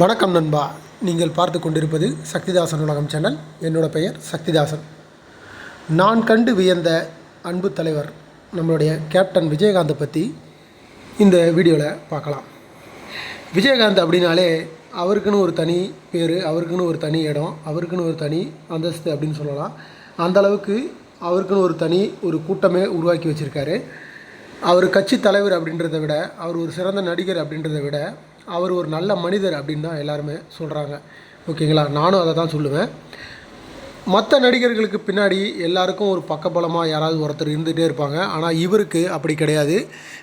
வணக்கம் நண்பா. நீங்கள் பார்த்து கொண்டிருப்பது சக்திதாசன் உலகம் சேனல். என்னோட பெயர் சக்திதாசன். நான் கண்டு வியந்த அன்பு தலைவர் நம்மளுடைய கேப்டன் விஜயகாந்தை பற்றி இந்த வீடியோவில் பார்க்கலாம். விஜயகாந்த் அப்படின்னாலே அவருக்குன்னு ஒரு தனி பேர் அவருக்குன்னு ஒரு தனி இடம் அவருக்குன்னு ஒரு தனி அந்தஸ்து அப்படின்னு சொல்லலாம். அந்த அளவுக்கு அவருக்குன்னு ஒரு தனி ஒரு கூட்டமே உருவாக்கி வச்சுருக்காரு. அவர் கட்சி தலைவர் அப்படின்றத விட அவர் ஒரு சிறந்த நடிகர் அப்படின்றத விட அவர் ஒரு நல்ல மனிதர் அப்படின்னு தான் எல்லாருமே சொல்கிறாங்க ஓகேங்களா? நானும் அதை தான் சொல்லுவேன். மற்ற நடிகர்களுக்கு பின்னாடி எல்லாருக்கும் ஒரு பக்கபலமாக யாராவது ஒருத்தர் இருந்துகிட்டே இருப்பாங்க. ஆனால் இவருக்கு அப்படி கிடையாது.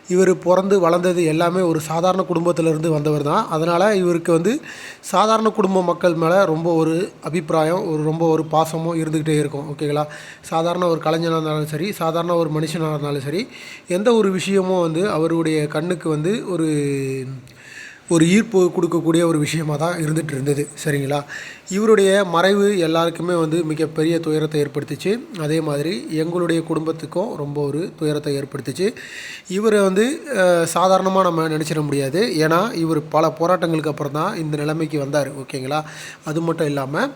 இவர் பிறந்து வளர்ந்தது எல்லாமே ஒரு சாதாரண குடும்பத்திலேருந்து வந்தவர் தான். அதனால் இவருக்கு வந்து சாதாரண குடும்ப மக்கள் மேலே ரொம்ப ஒரு அபிப்பிராயம் ஒரு ரொம்ப ஒரு பாசமும் இருந்துக்கிட்டே இருக்கும். ஓகேங்களா? சாதாரண ஒரு கலைஞனாக இருந்தாலும் சரி சாதாரண ஒரு மனுஷனாக இருந்தாலும் சரி எந்த ஒரு விஷயமும் வந்து அவருடைய கண்ணுக்கு வந்து ஒரு ஒரு ஈர்ப்பு கொடுக்கக்கூடிய ஒரு விஷயமாக தான் இருந்துகிட்டு இருந்தது சரிங்களா? இவருடைய மறைவு எல்லாருக்குமே வந்து மிகப்பெரிய துயரத்தை ஏற்படுத்திச்சு. அதே மாதிரி எங்களுடைய குடும்பத்துக்கும் ரொம்ப ஒரு துயரத்தை ஏற்படுத்திச்சு. இவரை வந்து சாதாரணமாக நம்ம நினச்சிட முடியாது. ஏன்னா இவர் பல போராட்டங்களுக்கு அப்புறம் தான் இந்த நிலைமைக்கு வந்தார் ஓகேங்களா? அது மட்டும் இல்லாமல்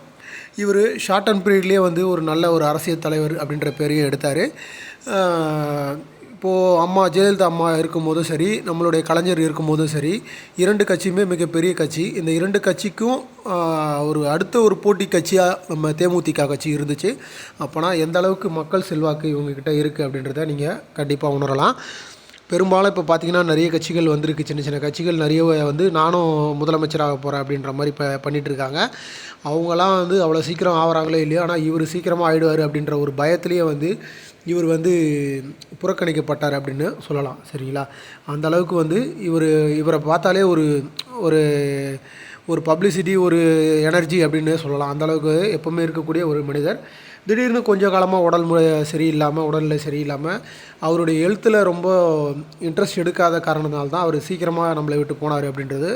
இவர் ஷார்ட் அண்ட் பீரியட்லேயே வந்து ஒரு நல்ல ஒரு அரசியல் தலைவர் அப்படின்ற பேரையும் எடுத்தார். இப்போது அம்மா ஜெயலலிதா அம்மா இருக்கும்போதும் சரி நம்மளுடைய கலைஞர் இருக்கும்போதும் சரி இரண்டு கட்சியுமே மிகப்பெரிய கட்சி. இந்த இரண்டு கட்சிக்கும் ஒரு அடுத்த ஒரு போட்டி கட்சியாக நம்ம தேமுதிக கட்சி இருந்துச்சு. அப்போனா எந்த அளவுக்கு மக்கள் செல்வாக்கு இவங்கக்கிட்ட இருக்குது அப்படின்றத நீங்கள் கண்டிப்பாக உணரலாம். பெரும்பாலும் இப்போ பார்த்தீங்கன்னா நிறைய கட்சிகள் வந்திருக்கு. சின்ன சின்ன கட்சிகள் நிறைய வந்து நானும் முதலமைச்சராக போகிறேன் அப்படின்ற மாதிரி இப்போ பண்ணிகிட்ருக்காங்க அவங்களாம் வந்து அவ்வளோ சீக்கிரம் ஆகிறாங்களே இல்லையோ ஆனால் இவர் சீக்கிரமாக ஆகிடுவார் அப்படின்ற ஒரு பயத்துலேயே வந்து இவர் வந்து புறக்கணிக்கப்பட்டார் அப்படின்னு சொல்லலாம் சரிங்களா? அந்த அளவுக்கு வந்து இவர் இவரை பார்த்தாலே ஒரு ஒரு ஒரு பப்ளிசிட்டி ஒரு எனர்ஜி அப்படின்னு சொல்லலாம். அந்தளவுக்கு எப்போவுமே இருக்கக்கூடிய ஒரு மனிதர். திடீர்னு கொஞ்ச காலமாக உடல் முறை சரியில்லாமல் உடல்நிலை சரியில்லாமல் அவருடைய எழுத்தில் ரொம்ப இன்ட்ரெஸ்ட் எடுக்காத காரணத்தினால்தான் அவர் சீக்கிரமாக நம்மளை விட்டு போனார் அப்படின்றது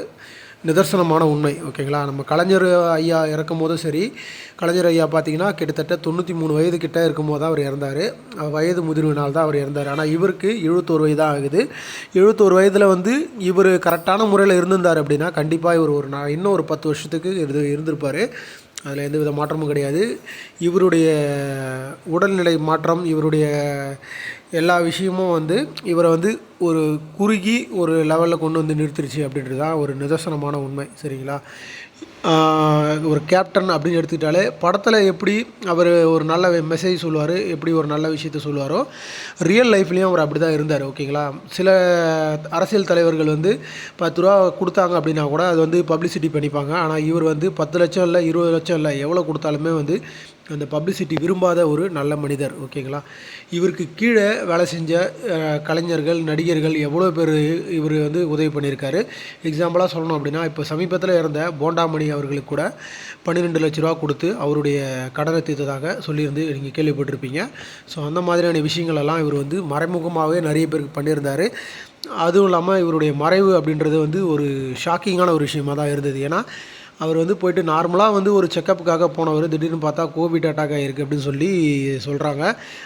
நிதர்சனமான உண்மை ஓகேங்களா? நம்ம கலைஞர் ஐயா இறக்கும் போதும் சரி கலைஞர் ஐயா பார்த்தீங்கன்னா கிட்டத்தட்ட தொண்ணூற்றி மூணு வயது கிட்டே இருக்கும்போது தான் அவர் இறந்தார். வயது முதிர்வினால் தான் அவர் இறந்தார். ஆனால் இவருக்கு எழுபத்தோரு வயது தான் ஆகுது. எழுபத்தோரு வயதில் வந்து இவர் கரெக்டான முறையில் இருந்திருந்தார் அப்படின்னா கண்டிப்பாக இவர் ஒரு நான் இன்னும் ஒரு பத்து வருஷத்துக்கு இருந்து இருந்திருப்பார். அதில் எந்த வித மாற்றமும் கிடையாது. இவருடைய உடல்நிலை மாற்றம் இவருடைய எல்லா விஷயமும் வந்து இவரை வந்து ஒரு குறுகி ஒரு லெவலில் கொண்டு வந்து நிறுத்திருச்சு அப்படின்றது தான் ஒரு நிதர்சனமான உண்மை சரிங்களா? ஒரு கேப்டன் அப்படின்னு எடுத்துக்கிட்டாலே படத்தில் எப்படி அவர் ஒரு நல்ல மெசேஜ் சொல்லுவார் எப்படி ஒரு நல்ல விஷயத்த சொல்லுவாரோ ரியல் லைஃப்லேயும் அவர் அப்படி தான் இருந்தார் ஓகேங்களா? சில அரசியல் தலைவர்கள் வந்து பத்து ரூபா கொடுத்தாங்க அப்படின்னா கூட அது வந்து பப்ளிசிட்டி பண்ணிப்பாங்க. ஆனால் இவர் வந்து பத்து லட்சம் இல்லை இருபது லட்சம் இல்லை எவ்வளோ கொடுத்தாலுமே வந்து அந்த பப்ளிசிட்டி விரும்பாத ஒரு நல்ல மனிதர் ஓகேங்களா? இவருக்கு கீழே வேலை செஞ்ச கலைஞர்கள் நடிகர்கள் எவ்வளோ பேர் இவர் வந்து உதவி பண்ணியிருக்காரு. எக்ஸாம்பிளாக சொல்லணும் அப்படின்னா இப்போ சமீபத்தில் இருந்த போண்டாமணி அவர்களுக்கு கூட பன்னிரெண்டு லட்ச ரூபா கொடுத்து அவருடைய கடனை தீர்த்ததாக சொல்லியிருந்து நீங்கள் கேள்விப்பட்டிருப்பீங்க. ஸோ அந்த மாதிரியான விஷயங்களெல்லாம் இவர் வந்து மறைமுகமாகவே நிறைய பேருக்கு பண்ணியிருந்தார். அதுவும் இல்லாமல் இவருடைய மறைவு அப்படின்றது வந்து ஒரு ஷாக்கிங்கான ஒரு விஷயமாக தான் இருந்தது. ஏன்னா அவர் வந்து போயிட்டு நார்மலாக வந்து ஒரு செக்கப்புக்காக போனவர் திடீர்னு பார்த்தா கோவிட் அட்டாக் ஆகிருக்கு அப்படின்னு சொல்லி சொல்கிறாங்க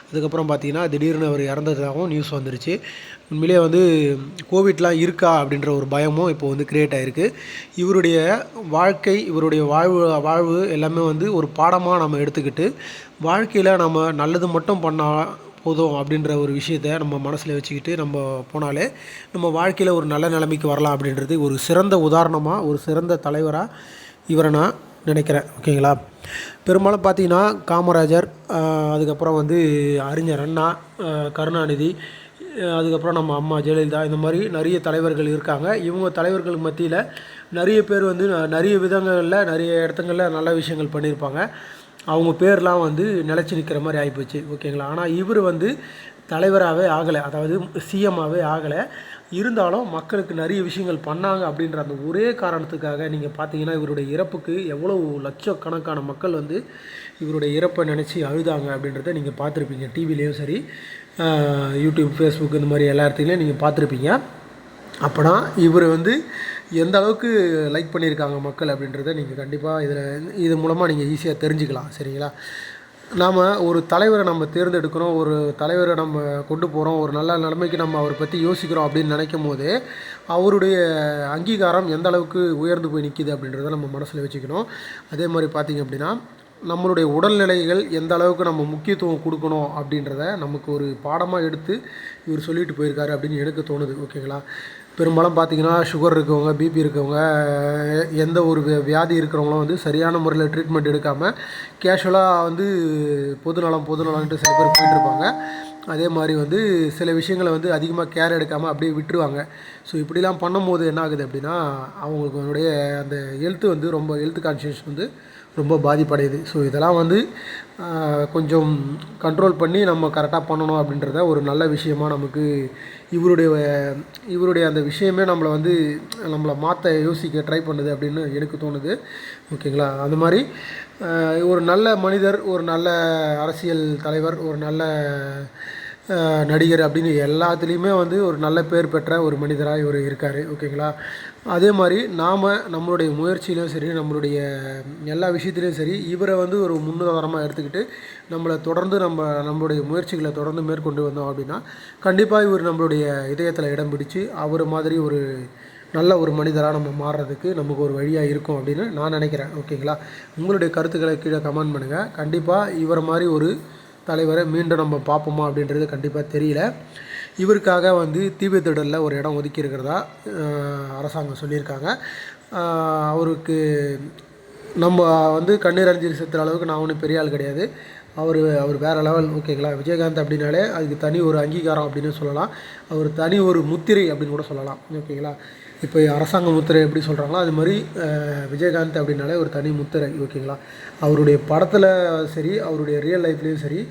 அதுக்கப்புறம் பார்த்தீங்கன்னா திடீர்னு அவர் இறந்ததாகவும் நியூஸ் வந்துருச்சு. உண்மையிலே வந்து கோவிட்லாம் இருக்கா அப்படின்ற ஒரு பயமும் இப்போ வந்து க்ரியேட் ஆகிருக்கு இவருடைய வாழ்க்கை இவருடைய வாழ்வு வாழ்வு எல்லாமே வந்து ஒரு பாடமாக நம்ம எடுத்துக்கிட்டு வாழ்க்கையில் நம்ம நல்லது மட்டும் பண்ணால் போதும் அப்படின்ற ஒரு விஷயத்த நம்ம மனசில் வச்சுக்கிட்டு நம்ம போனாலே நம்ம வாழ்க்கையில் ஒரு நல்ல நிலைமைக்கு வரலாம் அப்படின்றது ஒரு சிறந்த உதாரணமாக ஒரு சிறந்த தலைவராக இவரை நான் நினைக்கிறேன். ஓகேங்களா? பெரும்பாலும் பார்த்தீங்கன்னா காமராஜர் அதுக்கப்புறம் வந்து அறிஞர் அண்ணா கருணாநிதி அதுக்கப்புறம் நம்ம அம்மா ஜெயலலிதா இந்த மாதிரி நிறைய தலைவர்கள் இருக்காங்க. இவங்க தலைவர்களுக்கு மத்தியில் நிறைய பேர் வந்து நிறைய விதங்களில் நிறைய இடத்துங்களில் நல்ல விஷயங்கள் பண்ணியிருப்பாங்க. அவங்க பேர்லாம் வந்து நிலச்சி நிற்கிற மாதிரி ஆகிப்போச்சு ஓகேங்களா? ஆனால் இவர் வந்து தலைவராகவே ஆகலை. அதாவது சிஎம்மாகவே ஆகலை. இருந்தாலும் மக்களுக்கு நிறைய விஷயங்கள் பண்ணாங்க அப்படின்ற அந்த ஒரே காரணத்துக்காக நீங்கள் பார்த்தீங்கன்னா இவருடைய இறப்புக்கு எவ்வளோ லட்சக்கணக்கான மக்கள் வந்து இவருடைய இறப்பை நினச்சி அழுதாங்க அப்படின்றத நீங்கள் பார்த்துருப்பீங்க. டிவிலேயும் சரி யூடியூப் ஃபேஸ்புக் இந்த மாதிரி எல்லா இடத்துலையும் நீங்கள் பார்த்துருப்பீங்க. அப்போனா இவர் வந்து எந்த அளவுக்கு லைக் பண்ணியிருக்காங்க மக்கள் அப்படின்றத நீங்கள் கண்டிப்பாக இதில் இது மூலமாக நீங்கள் ஈஸியாக தெரிஞ்சுக்கலாம் சரிங்களா? நாம் ஒரு தலைவரை நம்ம தேர்ந்தெடுக்கிறோம் ஒரு தலைவரை நம்ம கொண்டு போகிறோம் ஒரு நல்ல நிலைமைக்கு நம்ம அவரை பற்றி யோசிக்கிறோம் அப்படின்னு நினைக்கும் போது அவருடைய அங்கீகாரம் எந்த அளவுக்கு உயர்ந்து போய் நிற்கிது அப்படின்றத நம்ம மனசில் வச்சுக்கணும். அதே மாதிரி பார்த்திங்க அப்படின்னா நம்மளுடைய உடல்நிலைகள் எந்த அளவுக்கு நம்ம முக்கியத்துவம் கொடுக்கணும் அப்படின்றத நமக்கு ஒரு பாடமாக எடுத்து இவர் சொல்லிட்டு போயிருக்காரு அப்படின்னு எனக்கு தோணுது ஓகேங்களா? பெரும்பாலும் பார்த்தீங்கன்னா சுகர் இருக்கவங்க பிபி இருக்கவங்க எந்த ஒரு வியாதி இருக்கிறவங்களும் வந்து சரியான முறையில் ட்ரீட்மெண்ட் எடுக்காமல் கேஷுவலாக வந்து பொதுநலம் பொதுநலம்ன்ட்டு சில பேர் போயிட்டுருப்பாங்க அதே மாதிரி வந்து சில விஷயங்களை வந்து அதிகமாக கேர் எடுக்காமல் அப்படியே விட்டுருவாங்க. ஸோ இப்படிலாம் பண்ணும்போது என்ன ஆகுது அப்படின்னா அவங்களுடைய அந்த ஹெல்த்து வந்து ரொம்ப ஹெல்த் கான்ஷியஸ் வந்து ரொம்ப பாதிப்படையுது. ஸோ இதெல்லாம் வந்து கொஞ்சம் கண்ட்ரோல் பண்ணி நம்ம கரெக்டாக பண்ணணும் அப்படின்றத ஒரு நல்ல விஷயமாக நமக்கு இவருடைய இவருடைய அந்த விஷயமே நம்மளை வந்து நம்மளை மாற்ற யோசிக்க ட்ரை பண்ணுது அப்படின்னு எனக்கு தோணுது. ஓகேங்களா? அந்த மாதிரி ஒரு நல்ல மனிதர் ஒரு நல்ல அரசியல் தலைவர் ஒரு நல்ல நடிகர் அப்படின்னு எல்லாத்துலேயுமே வந்து ஒரு நல்ல பேர் பெற்ற ஒரு மனிதராக இவர் இருக்கார் ஓகேங்களா? அதே மாதிரி நாம் நம்மளுடைய முயற்சியிலும் சரி நம்மளுடைய எல்லா விஷயத்துலையும் சரி இவரை வந்து ஒரு முன்னுதாரணமாக எடுத்துக்கிட்டு நம்மளை தொடர்ந்து நம்ம நம்மளுடைய முயற்சிகளை தொடர்ந்து மேற்கொண்டு வந்தோம் அப்படின்னா கண்டிப்பாக இவர் நம்மளுடைய இதயத்தில் இடம் பிடிச்சி அவர் மாதிரி ஒரு நல்ல ஒரு மனிதராக நம்ம மாறுறதுக்கு நமக்கு ஒரு வழியாக இருக்கும் அப்படின்னு நான் நினைக்கிறேன் ஓகேங்களா? உங்களுடைய கருத்துக்களை கீழே கமெண்ட் பண்ணுங்கள் கண்டிப்பாக இவரை மாதிரி ஒரு தலைவரை மீண்டும் நம்ம பார்ப்போமா அப்படின்றது கண்டிப்பாக தெரியல. இவருக்காக வந்து தீபத்திடலில் ஒரு இடம் ஒதுக்கி இருக்கிறதா அரசாங்கம் சொல்லியிருக்காங்க. அவருக்கு நம்ம வந்து கண்ணீர் அஞ்சலி செத்துற அளவுக்கு நான் ஒன்றும் பெரிய ஆள் கிடையாது. அவர் அவர் வேறு லெவல் ஓகேங்களா? விஜயகாந்த் அப்படின்னாலே அதுக்கு தனி ஒரு அங்கீகாரம் அப்படின்னு சொல்லலாம். அவர் தனி ஒரு முத்திரை அப்படின்னு கூட சொல்லலாம். ஓகேங்களா? இப்போ அரசாங்க முத்திரை எப்படி சொல்கிறாங்களோ அது மாதிரி விஜயகாந்த் அப்படின்னாலே ஒரு தனி முத்திரை ஓகேங்களா? அவருடைய படத்தில் சரி அவருடைய ரியல் லைஃப்லேயும் சரி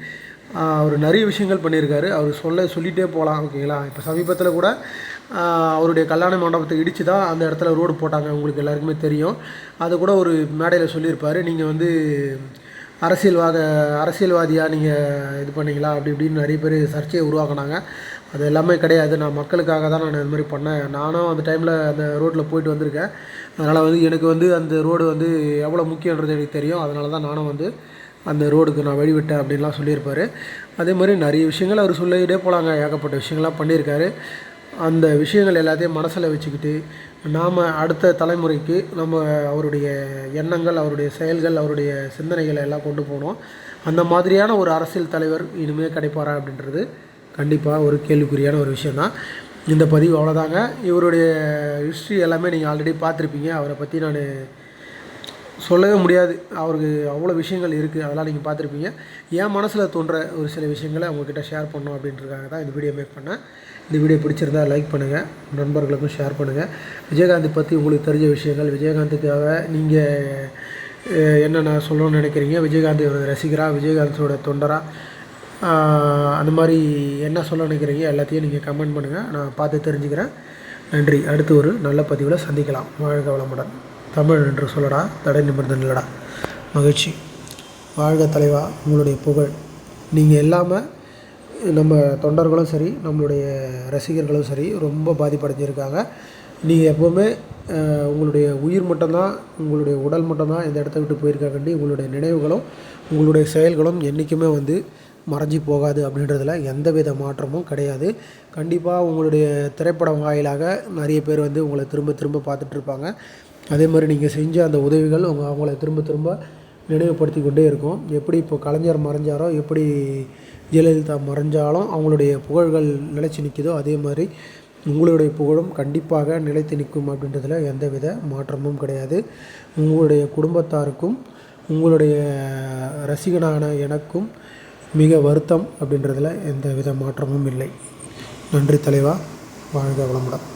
அவர் நிறைய விஷயங்கள் பண்ணியிருக்காரு. அவர் சொல்ல சொல்லிகிட்டே போகலாம் ஓகேங்களா? இப்போ சமீபத்தில் கூட அவருடைய கல்யாண மண்டபத்தை இடித்து தான் அந்த இடத்துல ரோடு போட்டாங்க. உங்களுக்கு எல்லாருக்குமே தெரியும். அது கூட ஒரு மேடையில் சொல்லியிருப்பார். நீங்கள் வந்து அரசியல்வாத அரசியல்வாதியாக நீங்கள் இது பண்ணிங்களா? அப்படி இப்படின்னு நிறைய பேர் சர்ச்சையை உருவாக்குனாங்க. அது எல்லாமே கிடையாது. நான் மக்களுக்காக தான் நான் இது மாதிரி பண்ணேன். நானும் அந்த டைமில் அந்த ரோட்டில் போயிட்டு வந்திருக்கேன். அதனால் வந்து எனக்கு வந்து அந்த ரோடு வந்து எவ்வளோ முக்கியன்றது எனக்கு தெரியும். அதனால தான் நானும் வந்து அந்த ரோடுக்கு நான் வழிவிட்டேன் அப்படின்லாம் சொல்லியிருப்பார். அதே மாதிரி நிறைய விஷயங்கள் அவர் சொல்லிக்கிட்டே போகலாங்க ஏகப்பட்ட விஷயங்கள்லாம் பண்ணியிருக்காரு. அந்த விஷயங்கள் எல்லாத்தையும் மனசில் வச்சுக்கிட்டு நாம் அடுத்த தலைமுறைக்கு நம்ம அவருடைய எண்ணங்கள் அவருடைய செயல்கள் அவருடைய சிந்தனைகளை எல்லாம் கொண்டு போனோம் அந்த மாதிரியான ஒரு அரசியல் தலைவர் இனிமேல் கிடைப்பாரா அப்படின்றது கண்டிப்பாக ஒரு கேள்விக்குறியான ஒரு விஷயந்தான் இந்த பதிவு அவ்வளோதாங்க இவருடைய ஹிஸ்ட்ரி எல்லாமே நீங்கள் ஆல்ரெடி பார்த்துருப்பீங்க. அவரை பற்றி நான் சொல்லவே முடியாது. அவருக்கு அவ்வளோ விஷயங்கள் இருக்குது அதெல்லாம் நீங்கள் பார்த்துருப்பீங்க. என் மனசில் தோன்ற ஒரு சில விஷயங்களை அவங்கக்கிட்ட ஷேர் பண்ணோம் அப்படின்றதுக்காக தான் இந்த வீடியோ மேக் பண்ணேன். இந்த வீடியோ பிடிச்சிருந்தா லைக் பண்ணுங்கள் நண்பர்களுக்கும் ஷேர் பண்ணுங்கள் விஜயகாந்த் பற்றி உங்களுக்கு தெரிஞ்ச விஷயங்கள் விஜயகாந்துக்காக நீங்கள் என்னென்ன சொல்லணும்னு நினைக்கிறீங்க? விஜயகாந்த் ரசிகரா? விஜயகாந்தோட தொண்டராக அந்த மாதிரி என்ன சொல்ல நினைக்கிறீங்க எல்லாத்தையும் நீங்கள் கமெண்ட் பண்ணுங்கள் நான் பார்த்து தெரிஞ்சுக்கிறேன். நன்றி. அடுத்து ஒரு நல்ல பதிவில் சந்திக்கலாம். வாழ்க வளமுடன். தமிழ் என்று சொல்லடா தடை நிமிர்ந்து நில்லடா. மகிழ்ச்சி. வாழ்க தலைவா உங்களுடைய புகழ். நீங்கள் இல்லாமல் நம்ம தொண்டர்களும் சரி நம்மளுடைய ரசிகர்களும் சரி ரொம்ப பாதிப்படைஞ்சிருக்காங்க. நீங்கள் எப்போவுமே உங்களுடைய உயிர் மட்டும்தான் உங்களுடைய உடல் மட்டும்தான் இந்த இடத்த விட்டு போயிருக்காண்டி உங்களுடைய நினைவுகளும் உங்களுடைய செயல்களும் என்றைக்குமே வந்து மறைஞ்சி போகாது அப்படின்றதுல எந்தவித மாற்றமும் கிடையாது. கண்டிப்பாக உங்களுடைய திரைப்படம் வாயிலாக நிறைய பேர் வந்து உங்களை திரும்ப திரும்ப பார்த்துட்ருப்பாங்க அதே மாதிரி நீங்கள் செஞ்ச அந்த உதவிகள் உங்கள் அவங்கள திரும்ப திரும்ப நினைவுபடுத்தி கொண்டே இருக்கும். எப்படி இப்போ கலைஞர் மறைஞ்சாரோ எப்படி ஜெயலலிதா மறைஞ்சாலும் அவங்களுடைய புகழ்கள் நிலைச்சு நிற்குதோ அதே மாதிரி உங்களுடைய புகழும் கண்டிப்பாக நிலைத்து நிற்கும் அப்படின்றதுல எந்தவித மாற்றமும் கிடையாது. உங்களுடைய குடும்பத்தாருக்கும் உங்களுடைய ரசிகனான எனக்கும் மிக வருத்தம் அப்படின்றதுல எந்த வித மாற்றமும் இல்லை. நன்றி தலைவா. வாழ்க வளமுடன்.